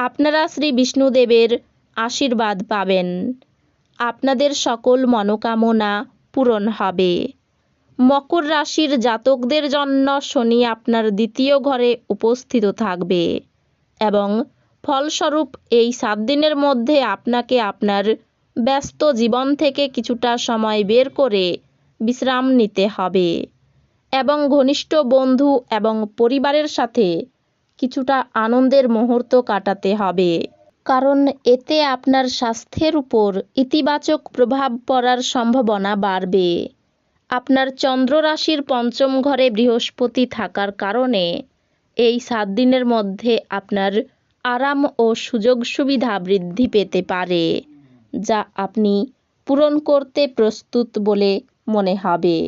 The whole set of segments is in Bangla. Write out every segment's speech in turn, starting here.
আপনারা শ্রী বিষ্ণুদেবের আশীর্বাদ পাবেন। আপনাদের সকল মনোকামনা পূরণ হবে। মকর রাশির জাতকদের জন্য শনি আপনার দ্বিতীয় ঘরে উপস্থিত থাকবে এবং ফলস্বরূপ এই সাত দিনের মধ্যে আপনাকে আপনার ব্যস্ত জীবন থেকে কিছুটা সময় বের করে বিশ্রাম নিতে হবে এবং ঘনিষ্ঠ বন্ধু এবং পরিবারের সাথে কিছুটা আনন্দের মুহূর্ত কাটাতে হবে। কারণ এতে আপনার স্বাস্থ্যের উপর ইতিবাচক প্রভাব পড়ার সম্ভাবনা বাড়বে। আপনার চন্দ্র রাশির পঞ্চম ঘরে বৃহস্পতি থাকার কারণে এই সাত দিনের মধ্যে আপনার আরাম ও সুযোগ সুবিধা বৃদ্ধি পেতে পারে, যা আপনি পূরণ করতে প্রস্তুত বলে মনে হবে।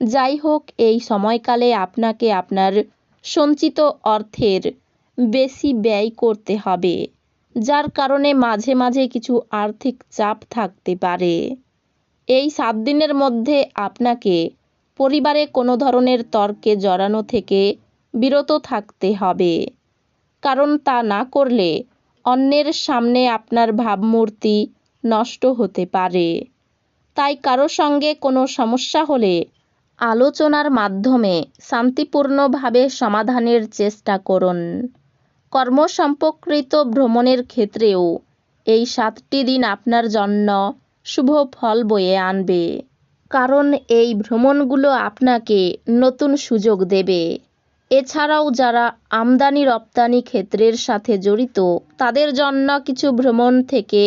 যাই হোক, এই সময়কালে আপনাকে আপনার সঞ্চিত অর্থের বেশি ব্যয় করতে হবে, যার কারণে মাঝে মাঝে কিছু আর্থিক চাপ থাকতে পারে। এই সাত দিনের মধ্যে আপনাকে পরিবারে কোনো ধরনের তর্কে জড়ানো থেকে বিরত থাকতে হবে, কারণ তা না করলে অন্যের সামনে আপনার ভাবমূর্তি নষ্ট হতে পারে। তাই কারও সঙ্গে কোনো সমস্যা হলে আলোচনার মাধ্যমে শান্তিপূর্ণভাবে সমাধানের চেষ্টা করুন। কর্ম সম্পর্কিত ভ্রমণের ক্ষেত্রেও এই সাতটি দিন আপনার জন্য শুভ ফল বয়ে আনবে। কারণ এই ভ্রমণগুলো আপনাকে নতুন সুযোগ দেবে। এছাড়াও যারা আমদানি রপ্তানি ক্ষেত্রের সাথে জড়িত, তাদের জন্য কিছু ভ্রমণ থেকে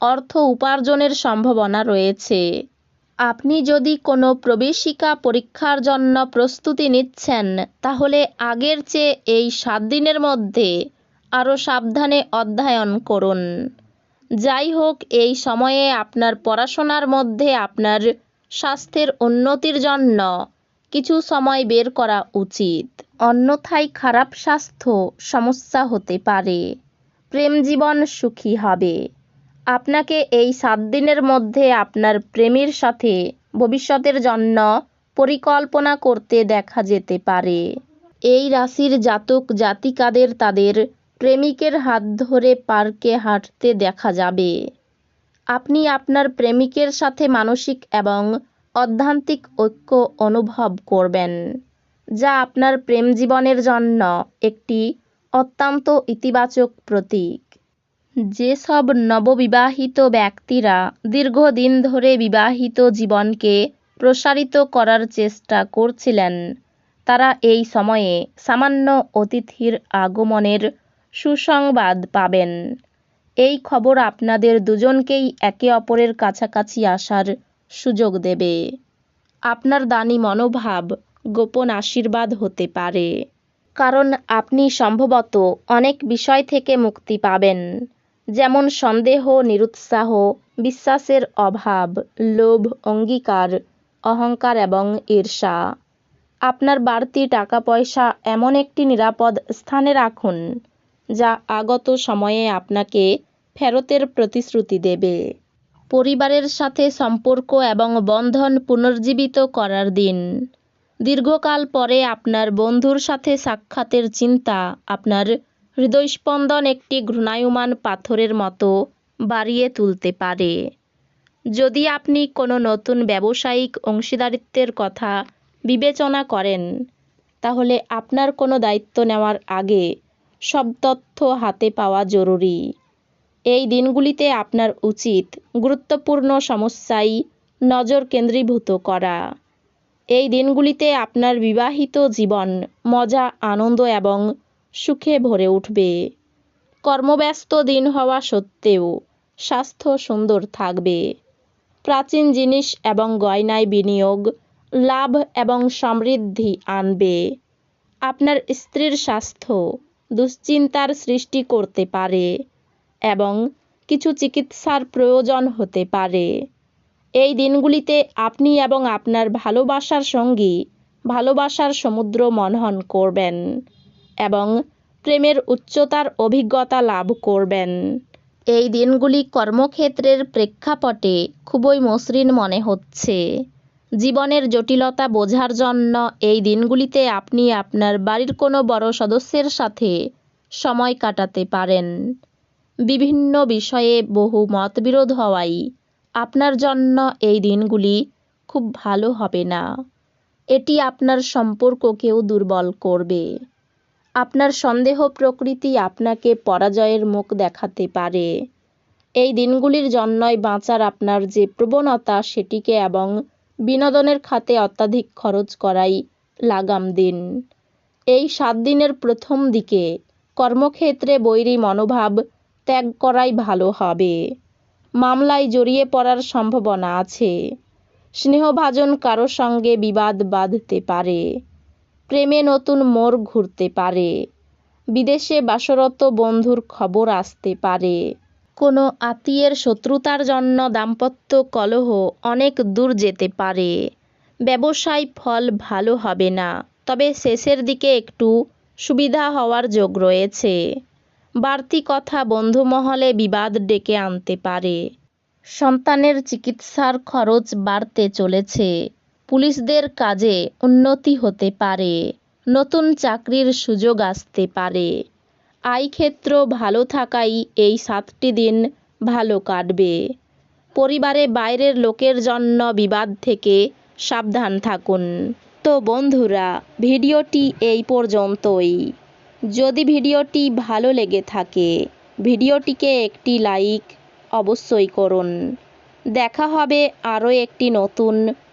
অর্থ উপার্জনের সম্ভাবনা রয়েছে। আপনি যদি কোনো প্রবেশিকা পরীক্ষার জন্য প্রস্তুতি নিচ্ছেন, তাহলে আগের চেয়ে এই সাত দিনের মধ্যে আরও সাবধানে অধ্যয়ন করুন। যাই হোক, এই সময়ে আপনার পড়াশোনার মধ্যে আপনার স্বাস্থ্যের উন্নতির জন্য কিছু সময় বের করা উচিত। অন্যথায় খারাপ স্বাস্থ্য সমস্যা হতে পারে। প্রেম জীবন সুখী হবে। আপনাকে এই সাত দিনের মধ্যে আপনার প্রেমের সাথে ভবিষ্যতের জন্য পরিকল্পনা করতে দেখা যেতে পারে। এই রাশির জাতক জাতিকাদের তাদের প্রেমিকের হাত ধরে পার্কে হাঁটতে দেখা যাবে। আপনি আপনার প্রেমিকের সাথে মানসিক এবং অধ্যান্তিক ঐক্য অনুভব করবেন, যা আপনার প্রেম জীবনের জন্য একটি অত্যন্ত ইতিবাচক প্রতীক। যেসব নববিবাহিত ব্যক্তিরা দীর্ঘদিন ধরে বিবাহিত জীবনকে প্রসারিত করার চেষ্টা করছিলেন, তারা এই সময়ে সামান্য অতিথির আগমনের সুসংবাদ পাবেন। এই খবর আপনাদের দুজনকেই একে অপরের কাছাকাছি আসার সুযোগ দেবে। আপনার দানি মনোভাব গোপন আশীর্বাদ হতে পারে, কারণ আপনি সম্ভবত অনেক বিষয় থেকে মুক্তি পাবেন। যেমন সন্দেহ, নিরুৎসাহ, বিশ্বাসের অভাব, লোভ, অঙ্গীকার, অহংকার এবং ঈর্ষা। আপনার বাড়তি টাকা পয়সা এমন একটি নিরাপদ স্থানে রাখুন, যা আগত সময়ে আপনাকে ফেরতের প্রতিশ্রুতি দেবে। পরিবারের সাথে সম্পর্ক এবং বন্ধন পুনর্জীবিত করার দিন। দীর্ঘকাল পরে আপনার বন্ধুর সাথে সাক্ষাতের চিন্তা আপনার হৃদয়স্পন্দন একটি ঘূর্ণায়মান পাথরের মতো বাড়িয়ে তুলতে পারে। যদি আপনি কোনো নতুন ব্যবসায়িক অংশীদারিত্বের কথা বিবেচনা করেন, তাহলে আপনার কোনো দায়িত্ব নেওয়ার আগে সব তথ্য হাতে পাওয়া জরুরি। এই দিনগুলিতে আপনার উচিত গুরুত্বপূর্ণ সমস্যায় নজর কেন্দ্রীভূত করা। এই দিনগুলিতে আপনার বিবাহিত জীবন মজা, আনন্দ এবং সুখে ভরে উঠবে। কর্মব্যস্ত দিন হওয়া সত্ত্বেও স্বাস্থ্য সুন্দর থাকবে। প্রাচীন জিনিস এবং গয়নায় বিনিয়োগ, লাভ এবং সমৃদ্ধি আনবে। আপনার স্ত্রীর স্বাস্থ্য দুশ্চিন্তার সৃষ্টি করতে পারে এবং কিছু চিকিৎসার প্রয়োজন হতে পারে। এই দিনগুলিতে আপনি এবং আপনার ভালোবাসার সঙ্গী ভালোবাসার সমুদ্র মনন করবেন। এবং প্রেমের উচ্চতার অভিজ্ঞতা লাভ করবেন। এই দিনগুলি কর্মক্ষেত্রের প্রেক্ষাপটে খুবই মসৃণ মনে হচ্ছে। জীবনের জটিলতা বোঝার জন্য এই দিনগুলিতে আপনি আপনার বাড়ির কোনো বড় সদস্যের সাথে সময় কাটাতে পারেন। বিভিন্ন বিষয়ে বহু মতবিরোধ হওয়ায় আপনার জন্য এই দিনগুলি খুব ভালো হবে না। এটি আপনার সম্পর্ককেও দুর্বল করবে। আপনার সন্দেহ প্রকৃতি আপনাকে পরাজয়ের মুখ দেখাতে পারে। এই দিনগুলির জন্যই বাঁচার আপনার যে প্রবণতা, সেটিকে এবং বিনোদনের খাতে অত্যাধিক খরচ করাই লাগাম দিন। এই সাত দিনের প্রথম দিকে কর্মক্ষেত্রে বৈরী মনোভাব ত্যাগ করাই ভালো হবে। মামলায় জড়িয়ে পড়ার সম্ভাবনা আছে। স্নেহভাজন কারও সঙ্গে বিবাদ বাঁধতে পারে। প্রেমে নতুন মোড় ঘুরতে পারে। বিদেশে বাসরত বন্ধুর খবর আসতে পারে। কোনো আত্মীয়ের শত্রুতার জন্য দাম্পত্য কলহ অনেক দূর যেতে পারে। ব্যবসায় ফল ভালো হবে না, তবে শেষের দিকে একটু সুবিধা হওয়ার যোগ রয়েছে। বাড়তি কথা বন্ধুমহলে বিবাদ ডেকে আনতে পারে। সন্তানের চিকিৎসার খরচ বাড়তে চলেছে। পুলিশদের কাজে উন্নতি হতে পারে, নতুন চাকরির সুযোগ আসতে পারে। আয় ক্ষেত্র ভালো থাকাই এই সাতটি দিন ভালো কাটবে। পরিবারে বাইরের লোকের জন্য বিবাদ থেকে সাবধান থাকুন। তো বন্ধুরা, ভিডিওটি এই পর্যন্তই। যদি ভিডিওটি ভালো লেগে থাকে, ভিডিওটিকে একটি লাইক অবশ্যই করুন। দেখা হবে আরও একটি নতুন